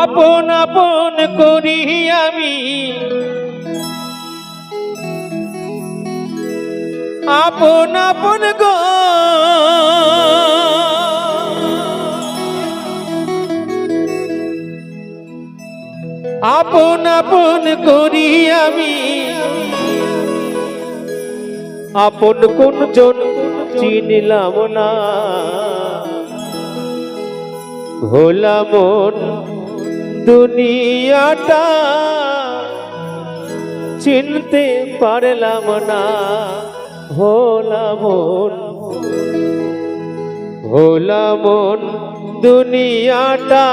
আপন আপন করি আমি। আপন আপন গো। আপন আপন করি আমি। আপন কোন জন চিনিলাম না। ভোলা মন দুনিয়াটা চিনতে পারলাম না। ভোলা মন ভোলা মন দুনিয়াটা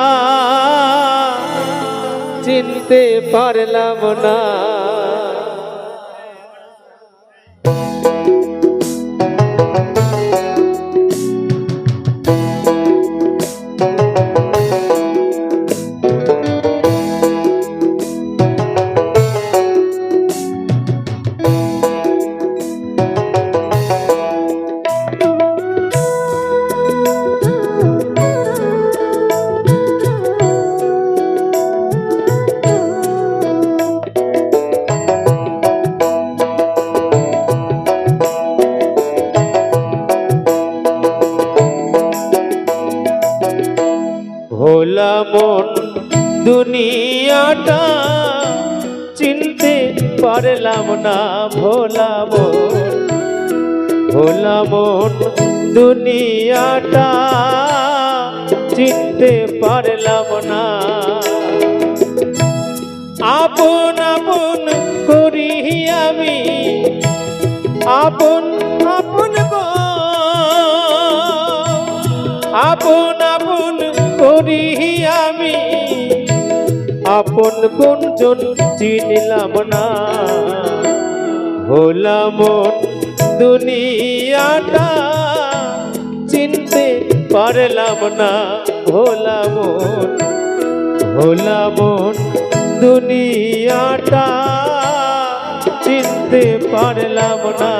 চিনতে পারলাম না। ভোলা মন দুনিয়াটা চিনতে পারলাম না, ভোলা মন। ভোলা মন দুনিয়াটা চিনতে পারলাম না। আপন আপন করি আমি, আপন আপন গো। আপন করি আমি আপন কোনজন চিনিলাম না। হলাম দুনিয়াটা চিনতে পারলাম না। হলাম হলাম দুনিয়াটা চিনতে পারলাম না।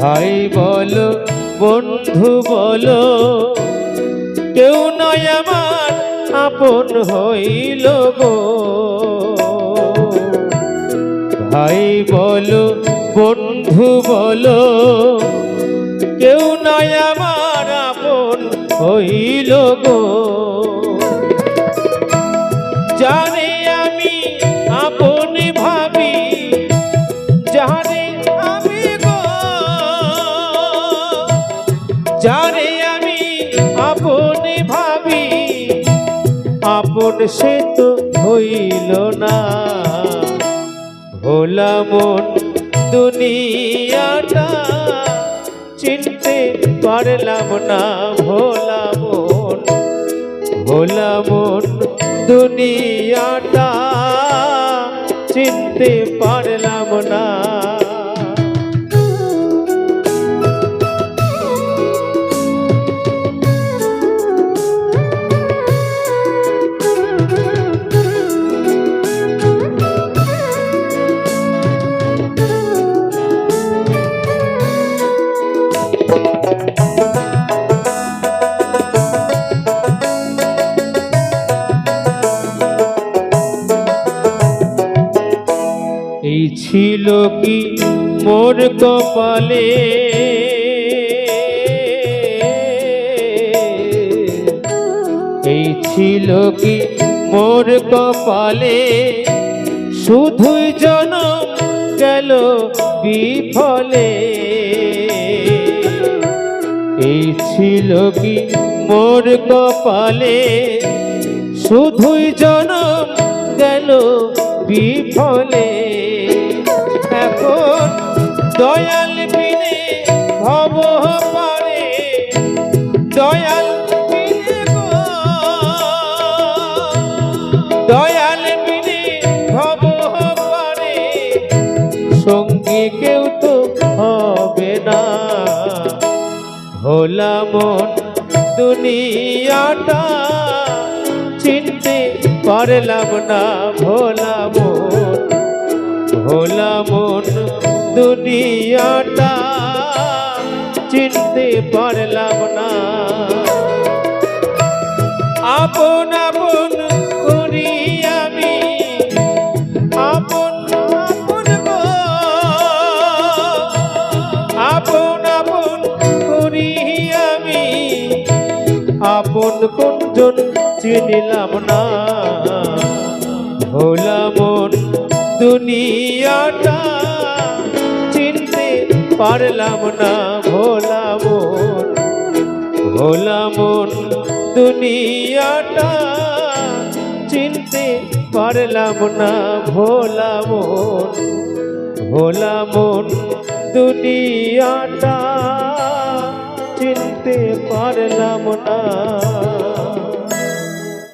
ভাই বলো, বন্ধু বলো, কেউ নয় আমার আপন হইল গো। ভাই বলো, বন্ধু বলো, কেউ নাই আমার আপন হইল গো। জানে আমি আপন ভাবি, জানে আমি গো, জানে আমি আপন ভাবি, আপন সে তো হইল না। ভোলা মন দুনিয়াটা চিনতে পারলাম না, ভোলা মন ভোলা মন দুনিয়াটা চিনতে পারলাম না। ছিল কি মোর কপালে। এই ছিল কি মোর কপালে? শুধুই জনম গেল বিফলে। এই ছিল কি মোর কপালে? শুধুই জনম গেল বিফলে। দয়াল বিনে ভব পারে। দয়াল বিনে দয়াল বিনে ভব পারে। সঙ্গী কেউ তো হবে না। ভোলা মন দুনিয়াটা চিনতে পারলাম না। ভোলা মন ভোলা মন দুনিয়াটা চিনতে পারলাম না। আপন আপন করি আমি, আপন আপন আপন আপন করি আমি, আপন কোনজন চিনিলাম না। ভোলা মন দুনিয়াটা পারলাম না, ভোলা মন ভোলা মন দুনিয়াটা। চিনতে পারলাম না, ভোলা মন ভোলা মন দুনিয়াটা। চিনতে পারলাম না।